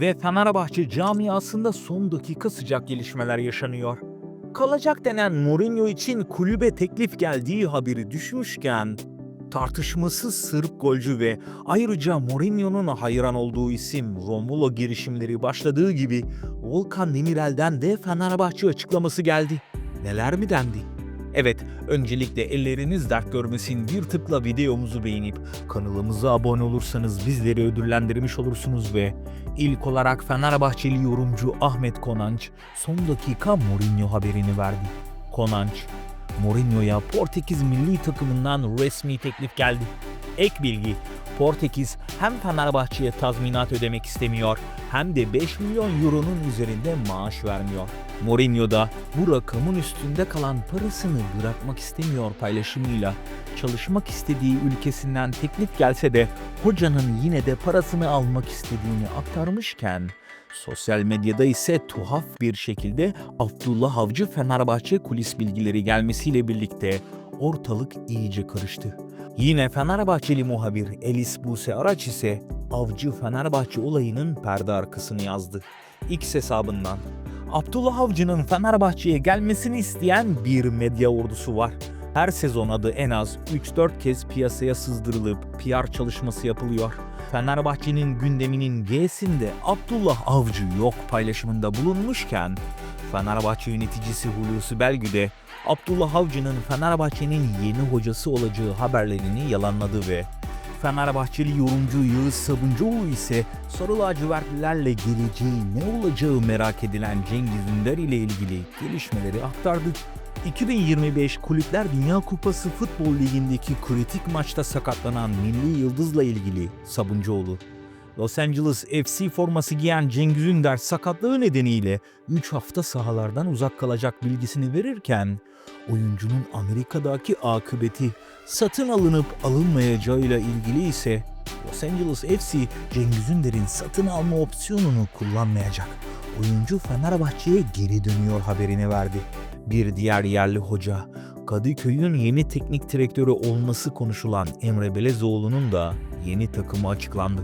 Ve Fenerbahçe camiasında son dakika sıcak gelişmeler yaşanıyor. Kalacak denen Mourinho için kulübe teklif geldiği haberi düşmüşken tartışmasız Sırp golcü ve ayrıca Mourinho'nun hayran olduğu isim Romulo girişimleri başladığı gibi Volkan Demirel'den de Fenerbahçe açıklaması geldi. Neler mi dendi? Evet, öncelikle elleriniz dert görmesin bir tıkla videomuzu beğenip kanalımıza abone olursanız bizleri ödüllendirmiş olursunuz ve ilk olarak Fenerbahçeli yorumcu Ahmet Konanç son dakika Mourinho haberini verdi. Konanç, Mourinho'ya Portekiz milli takımından resmi teklif geldi. Ek bilgi, Portekiz hem Fenerbahçe'ye tazminat ödemek istemiyor hem de 5 milyon euronun üzerinde maaş vermiyor. Mourinho da bu rakamın üstünde kalan parasını bırakmak istemiyor paylaşımıyla çalışmak istediği ülkesinden teklif gelse de hocanın yine de parasını almak istediğini aktarmışken sosyal medyada ise tuhaf bir şekilde Abdullah Avcı Fenerbahçe kulis bilgileri gelmesiyle birlikte ortalık iyice karıştı. Yine Fenerbahçeli muhabir Elis Buse Araç ise Avcı Fenerbahçe olayının perde arkasını yazdı. X hesabından Abdullah Avcı'nın Fenerbahçe'ye gelmesini isteyen bir medya ordusu var. Her sezon adı en az 3-4 kez piyasaya sızdırılıp PR çalışması yapılıyor. Fenerbahçe'nin gündeminin G'sinde Abdullah Avcı yok paylaşımında bulunmuşken Fenerbahçe yöneticisi Hulusi Belgü de Abdullah Avcı'nın Fenerbahçe'nin yeni hocası olacağı haberlerini yalanladı ve Fenerbahçeli yorumcu Yağız Sabuncuoğlu ise sarı lacivertlilerle geleceği ne olacağı merak edilen Cengiz Ünder ile ilgili gelişmeleri aktardı. 2025 Kulüpler Dünya Kupası Futbol Ligi'ndeki kritik maçta sakatlanan milli yıldızla ilgili Sabuncuoğlu, Los Angeles FC forması giyen Cengiz Ünder sakatlığı nedeniyle 3 hafta sahalardan uzak kalacak bilgisini verirken, oyuncunun Amerika'daki akıbeti satın alınıp alınmayacağıyla ilgili ise Los Angeles FC Cengiz Ünder'in satın alma opsiyonunu kullanmayacak. Oyuncu Fenerbahçe'ye geri dönüyor haberini verdi. Bir diğer yerli hoca, Kadıköy'ün yeni teknik direktörü olması konuşulan Emre Belezoğlu'nun da yeni takımı açıklandı.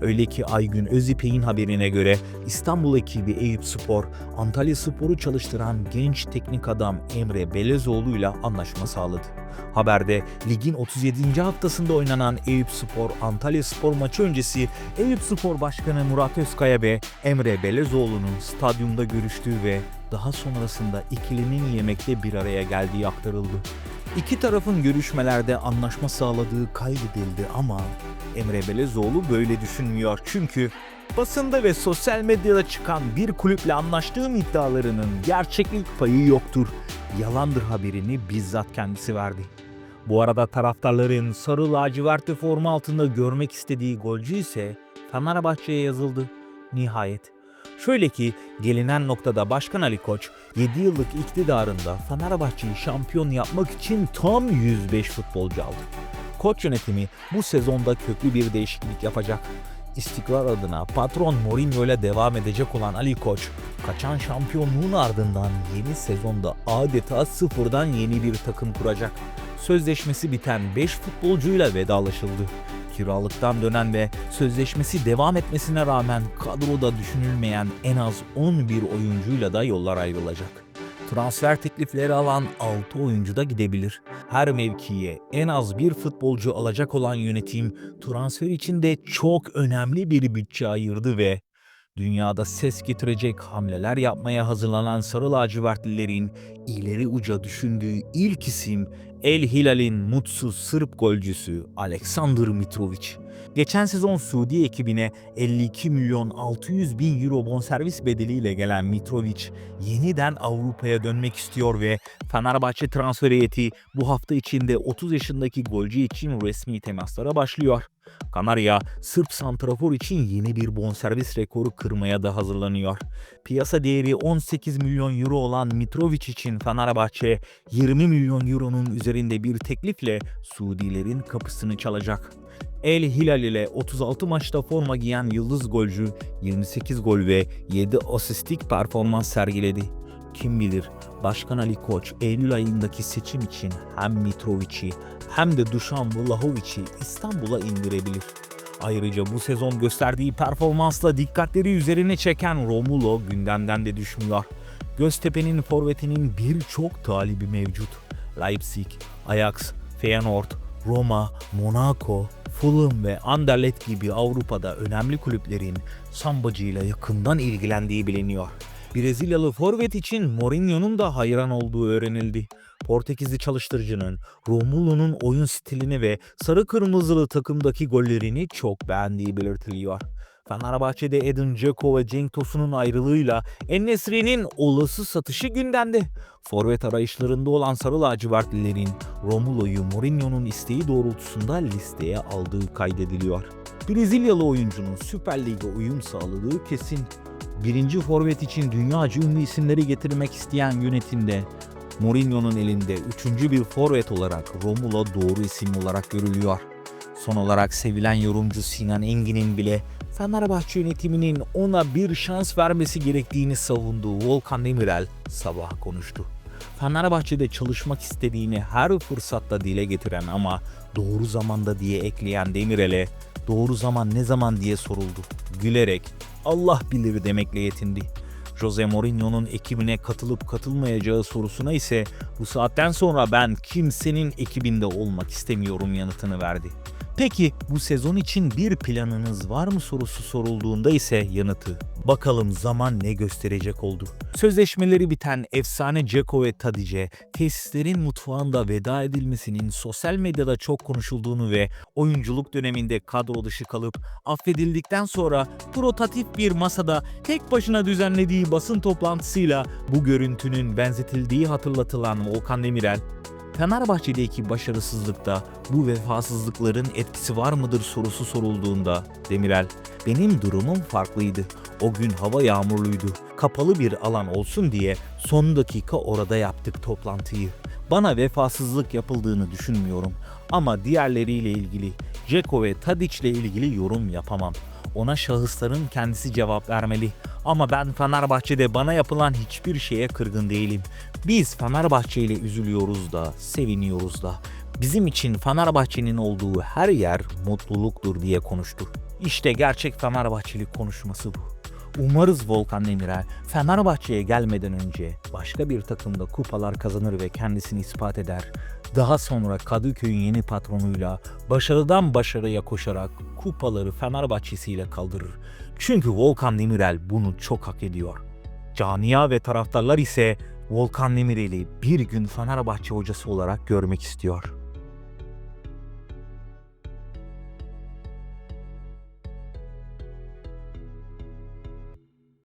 Öyle ki Aygün Özipek'in haberine göre İstanbul ekibi Eyüp Spor, Antalya Spor'u çalıştıran genç teknik adam Emre Belezoğlu ile anlaşma sağladı. Haberde ligin 37. haftasında oynanan Eyüp Spor Antalya Spor maçı öncesi Eyüp Spor Başkanı Murat Özkaya ve Emre Belezoğlu'nun stadyumda görüştüğü ve daha sonrasında ikilinin yemekte bir araya geldiği aktarıldı. İki tarafın görüşmelerde anlaşma sağladığı kaydedildi ama Emre Belezoğlu böyle düşünmüyor çünkü basında ve sosyal medyada çıkan bir kulüple anlaştığım iddialarının gerçeklik payı yoktur. Yalandır haberini bizzat kendisi verdi. Bu arada taraftarların sarı lacivertli forma altında görmek istediği golcü ise Fenerbahçe'ye yazıldı. Nihayet. Şöyle ki gelinen noktada Başkan Ali Koç 7 yıllık iktidarında Fenerbahçe'yi şampiyon yapmak için tam 105 futbolcu aldı. Koç yönetimi bu sezonda köklü bir değişiklik yapacak. İstikrar adına patron Mourinho ile devam edecek olan Ali Koç, kaçan şampiyonluğun ardından yeni sezonda adeta sıfırdan yeni bir takım kuracak. Sözleşmesi biten 5 futbolcuyla vedalaşıldı. Kiralıktan dönen ve sözleşmesi devam etmesine rağmen kadroda düşünülmeyen en az 11 oyuncuyla da yollar ayrılacak. Transfer teklifleri alan 6 oyuncu da gidebilir. Her mevkiye en az bir futbolcu alacak olan yönetim transfer için de çok önemli bir bütçe ayırdı ve dünyada ses getirecek hamleler yapmaya hazırlanan Sarı Lacivertlilerin ileri uca düşündüğü ilk isim El Hilal'in mutsuz Sırp golcüsü Aleksandr Mitrovic. Geçen sezon Suudi ekibine 52 milyon 600 bin euro bonservis bedeliyle gelen Mitrovic yeniden Avrupa'ya dönmek istiyor ve Fenerbahçe transfer heyeti bu hafta içinde 30 yaşındaki golcü için resmi temaslara başlıyor. Kanarya, Sırp santrafor için yeni bir bonservis rekoru kırmaya da hazırlanıyor. Piyasa değeri 18 milyon euro olan Mitrovic için Fenerbahçe 20 milyon euronun üzerinde bir teklifle Suudilerin kapısını çalacak. El Hilal ile 36 maçta forma giyen yıldız golcü 28 gol ve 7 asistlik performans sergiledi. Kim bilir Başkan Ali Koç Eylül ayındaki seçim için hem Mitrovic'i hem de Dušan Vlahovic'i İstanbul'a indirebilir. Ayrıca bu sezon gösterdiği performansla dikkatleri üzerine çeken Romulo gündemden de düşmüyor. Göztepe'nin forvetinin birçok talibi mevcut. Leipzig, Ajax, Feyenoord, Roma, Monaco, Fulham ve Anderlecht gibi Avrupa'da önemli kulüplerin Sambacı ile yakından ilgilendiği biliniyor. Brezilyalı forvet için Mourinho'nun da hayran olduğu öğrenildi. Portekizli çalıştırıcının Romulo'nun oyun stilini ve sarı kırmızılı takımdaki gollerini çok beğendiği belirtiliyor. Fenerbahçe'de Edin Dzeko ve Cenk Tosun'un ayrılığıyla Ennesri'nin olası satışı gündemde. Forvet arayışlarında olan Sarı Lacivertlilerin Romulo'yu Mourinho'nun isteği doğrultusunda listeye aldığı kaydediliyor. Brezilyalı oyuncunun Süper Lig'e uyum sağladığı kesin. Birinci forvet için dünyaca ünlü isimleri getirmek isteyen yönetimde Mourinho'nun elinde üçüncü bir forvet olarak Romulo doğru isim olarak görülüyor. Son olarak sevilen yorumcu Sinan Engin'in bile Fenerbahçe yönetiminin ona bir şans vermesi gerektiğini savunduğu Volkan Demirel sabah konuştu. Fenerbahçe'de çalışmak istediğini her fırsatta dile getiren ama doğru zamanda diye ekleyen Demirel'e doğru zaman ne zaman diye soruldu. Gülerek Allah bilir demekle yetindi. Jose Mourinho'nun ekibine katılıp katılmayacağı sorusuna ise bu saatten sonra ben kimsenin ekibinde olmak istemiyorum yanıtını verdi. Peki bu sezon için bir planınız var mı sorusu sorulduğunda ise yanıtı bakalım zaman ne gösterecek oldu. Sözleşmeleri biten efsane Ceko ve Tadice tesislerin mutfağında veda edilmesinin sosyal medyada çok konuşulduğunu ve oyunculuk döneminde kadro dışı kalıp affedildikten sonra prototif bir masada tek başına düzenlediği basın toplantısıyla bu görüntünün benzetildiği hatırlatılan Volkan Demirel Fenerbahçe'deki başarısızlıkta bu vefasızlıkların etkisi var mıdır sorusu sorulduğunda Demirel, benim durumum farklıydı. O gün hava yağmurluydu. Kapalı bir alan olsun diye son dakika orada yaptık toplantıyı. Bana vefasızlık yapıldığını düşünmüyorum ama diğerleriyle ilgili, Ceko ve Tadic ile ilgili yorum yapamam. Ona şahısların kendisi cevap vermeli. Ama ben Fenerbahçe'de bana yapılan hiçbir şeye kırgın değilim. Biz Fenerbahçe ile üzülüyoruz da, seviniyoruz da. Bizim için Fenerbahçe'nin olduğu her yer mutluluktur diye konuştu. İşte gerçek Fenerbahçeli konuşması bu. Umarız Volkan Demirel Fenerbahçe'ye gelmeden önce başka bir takımda kupalar kazanır ve kendisini ispat eder. Daha sonra Kadıköy'ün yeni patronuyla başarıdan başarıya koşarak kupaları Fenerbahçesiyle kaldırır. Çünkü Volkan Demirel bunu çok hak ediyor. Camia ve taraftarlar ise Volkan Demirel'i bir gün Fenerbahçe hocası olarak görmek istiyor.